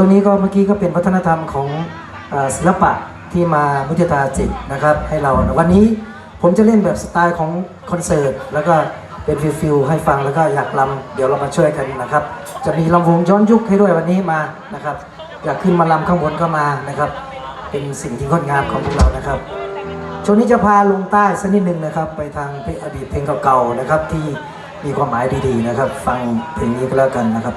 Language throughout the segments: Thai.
ช่วงนี้ก็เมื่อกี้ก็เป็นวัฒนธรรมของศิลปะที่มามุทิตาจิตนะครับ ให้เราวันนี้ผมจะเล่นแบบสไตล์ของคอนเสิร์ตแล้วก็เป็นฟิลฟิลให้ฟังแล้วก็อยากลำเดี๋ยวเรามาช่วยกันนะครับ จะมีลำวงย้อนยุคให้ด้วยวันนี้มานะครับ อยากขึ้นมาลำข้างบนก็มานะครับ เป็นสิ่งที่งดงามของพวกเรานะครับช่วงนี้จะพาลงใต้สักนิดหนึ่งนะครับ ไปทางอดีตเพลงเก่าๆนะครับที่มีความหมายดีๆนะครับ ฟังเพลงนี้ก็แล้วกันนะครับ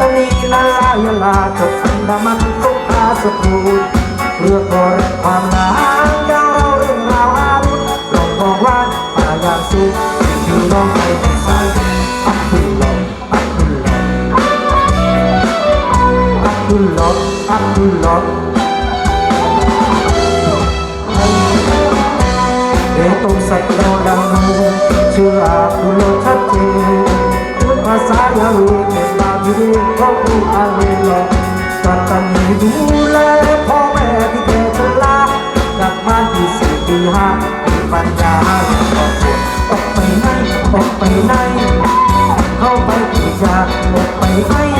ตนีกนาเยลาจบอันดามันก็พาสกูเพื่อกอรความหนาวดาวเราเรื่องราวอาวุลองมองว่าป่ายามสุขอยู่ลองไปที่ซ้ายอัพขึ้ลงอัพขึ้ลงอัพขึ้ลงอัพขึ้นเดี๋ยวต้องใส่ดาวดาวเชื่ออัคุณโลชัดเจนภาษายาวีเป็น บาบีของผู้อาเลโลกัตันยูดูแลพ่อแม่ที่แก่ชรากลับมาที่สี่ปีห้ามีปัญญาออกไปไหนออกไปไหนเข้าไปที่ยากออกไปไหน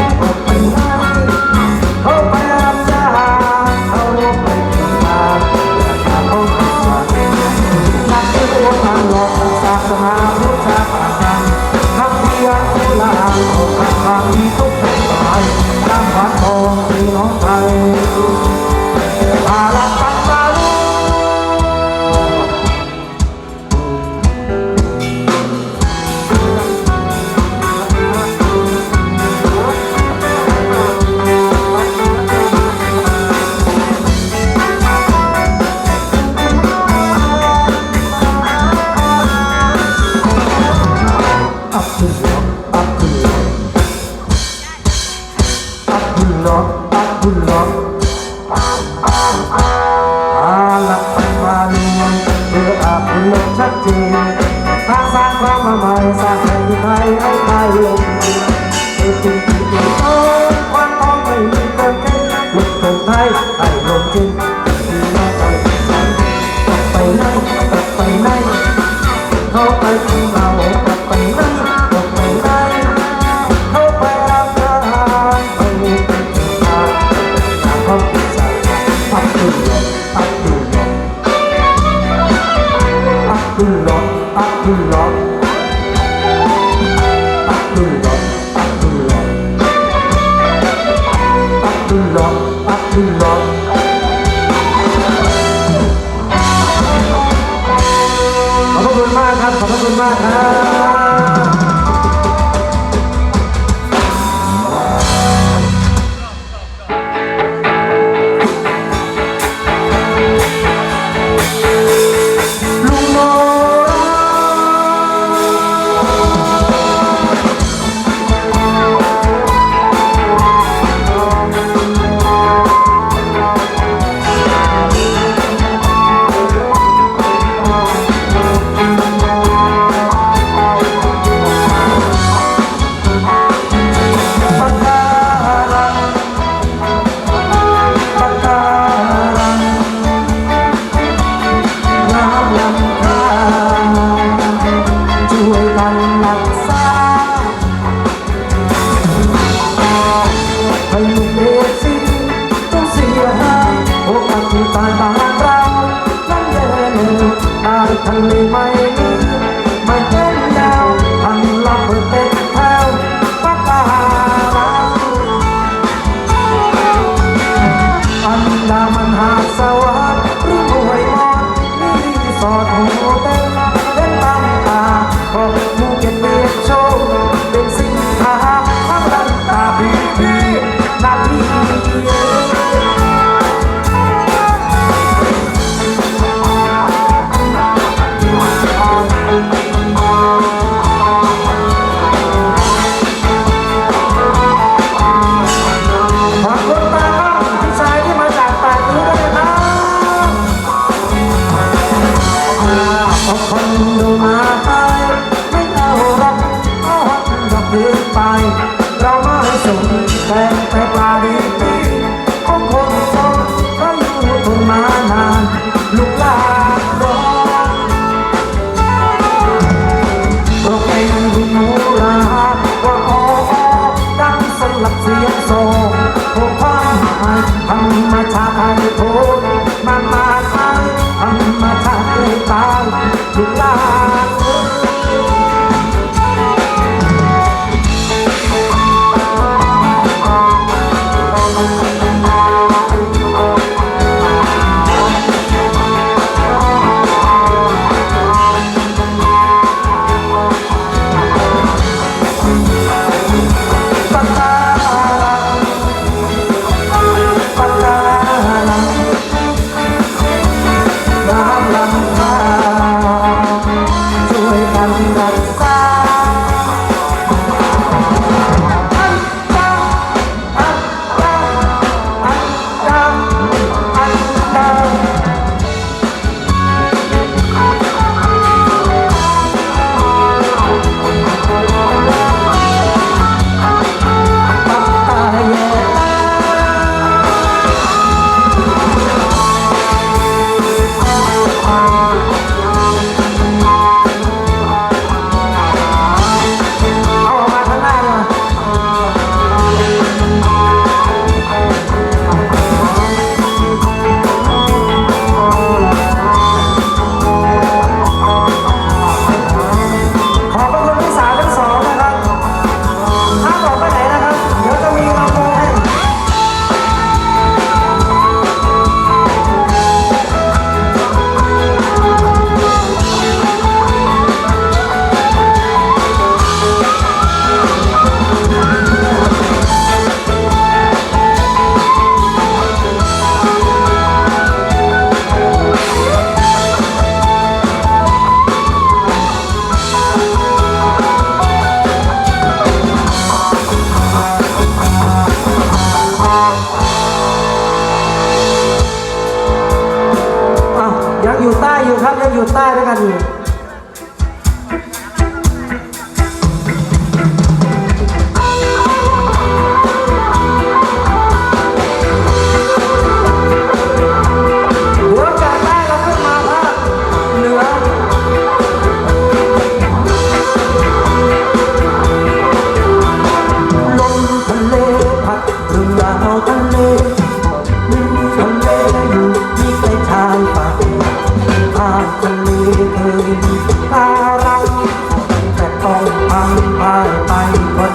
God ขอบคุณมากครับ ขอบคุณมากครับ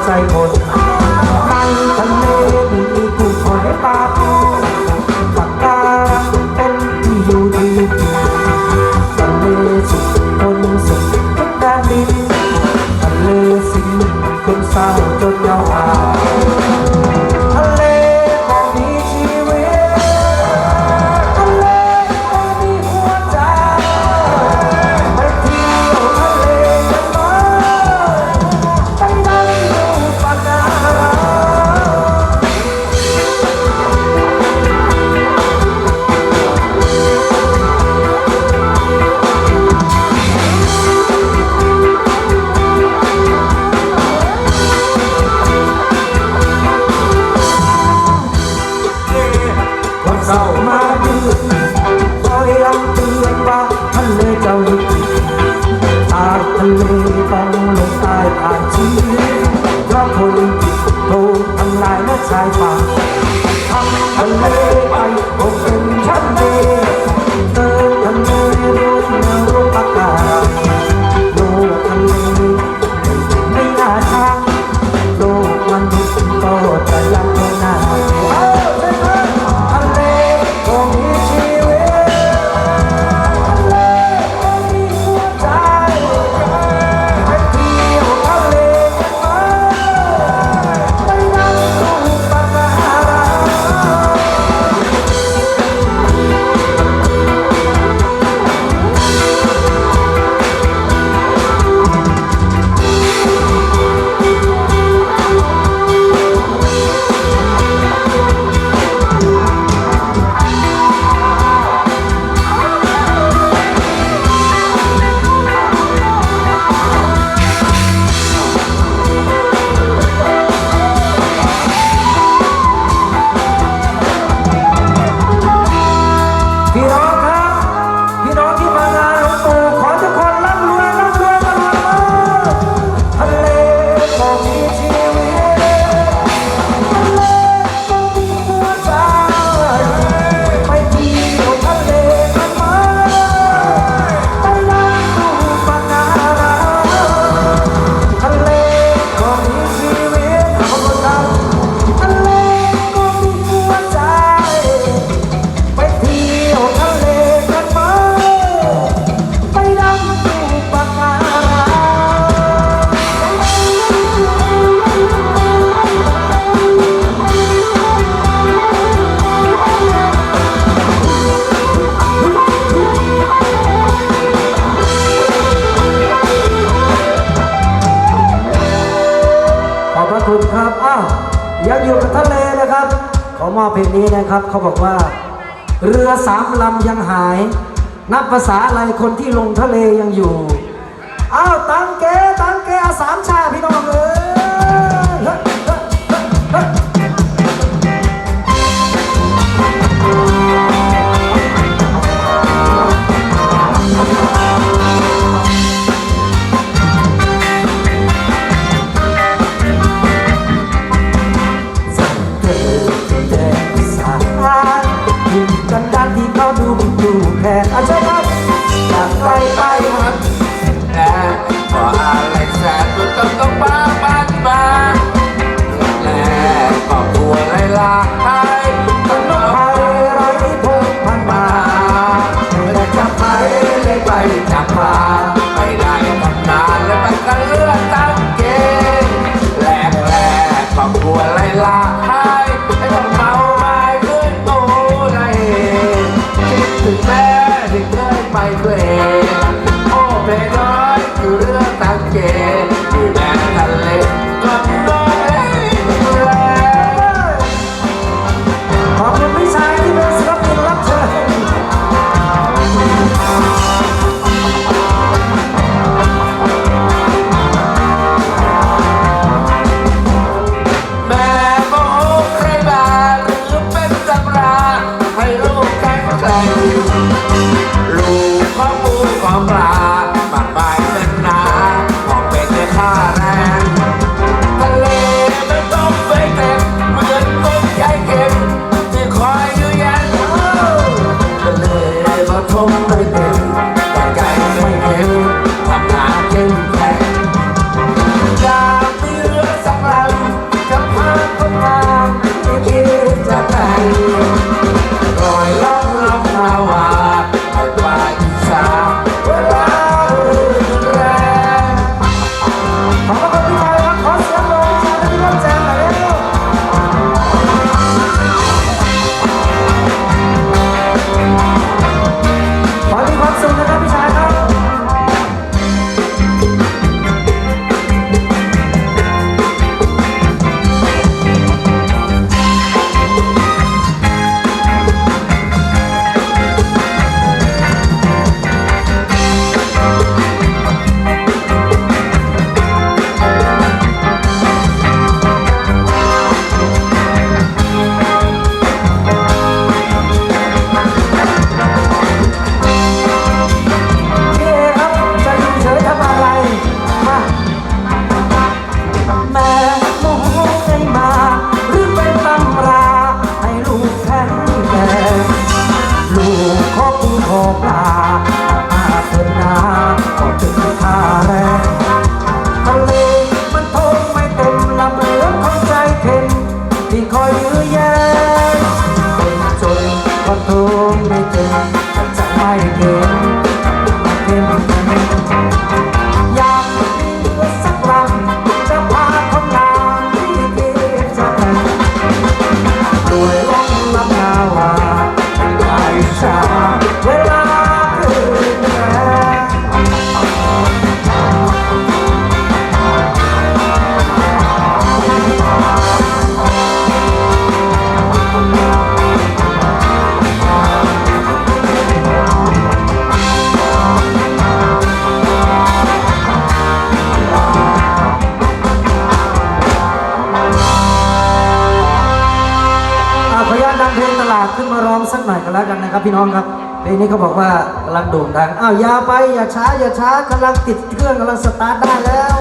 ใจคนใน นับภาษาอะไรคนที่ลงทะเลยังอยู่ อ้าว ตังเกตังเกอาสามชาพี่น้องเอ้ยี้เขาบอกว่ากำลังโด่งดัง อ้าวอย่าไปอย่าช้าอย่าช้ากำลังติดเครื่องกำลังสตาร์ทได้แล้ว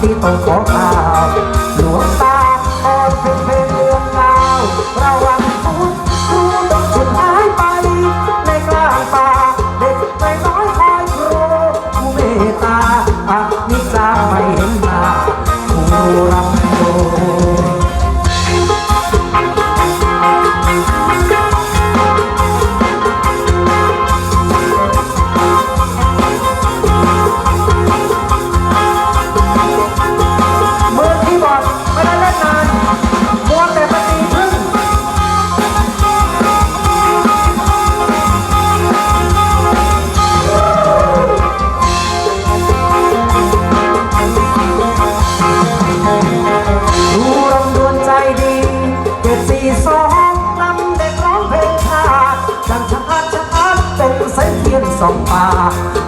ทีต้องขอ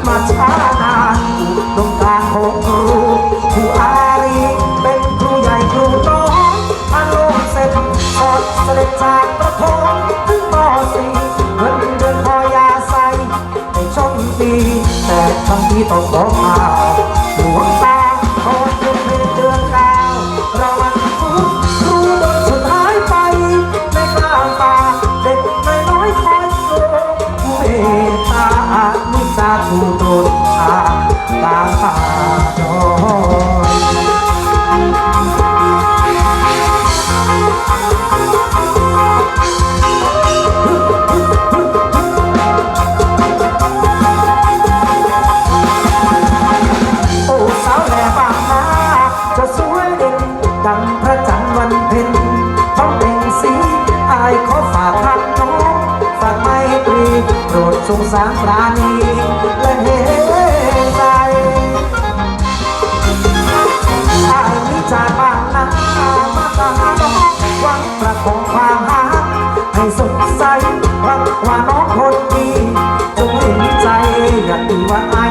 มาช้านานต้องการหังครูผู้อารีเป็นครูใหญ่ครูน้องอาโลเสร็จสอดเสด็จจากประพงถึงปสีเงินเดือนพอยาใสในช่องปีแต่ทั้งที่ต้องขอพา สงสารปราณีและเห็นใจอายนิจาบ้านะมาตาหวังประคองความหักให้สุขใสวักว่าน้องคนดีจงเห็นใจอย่าตีว่าอาย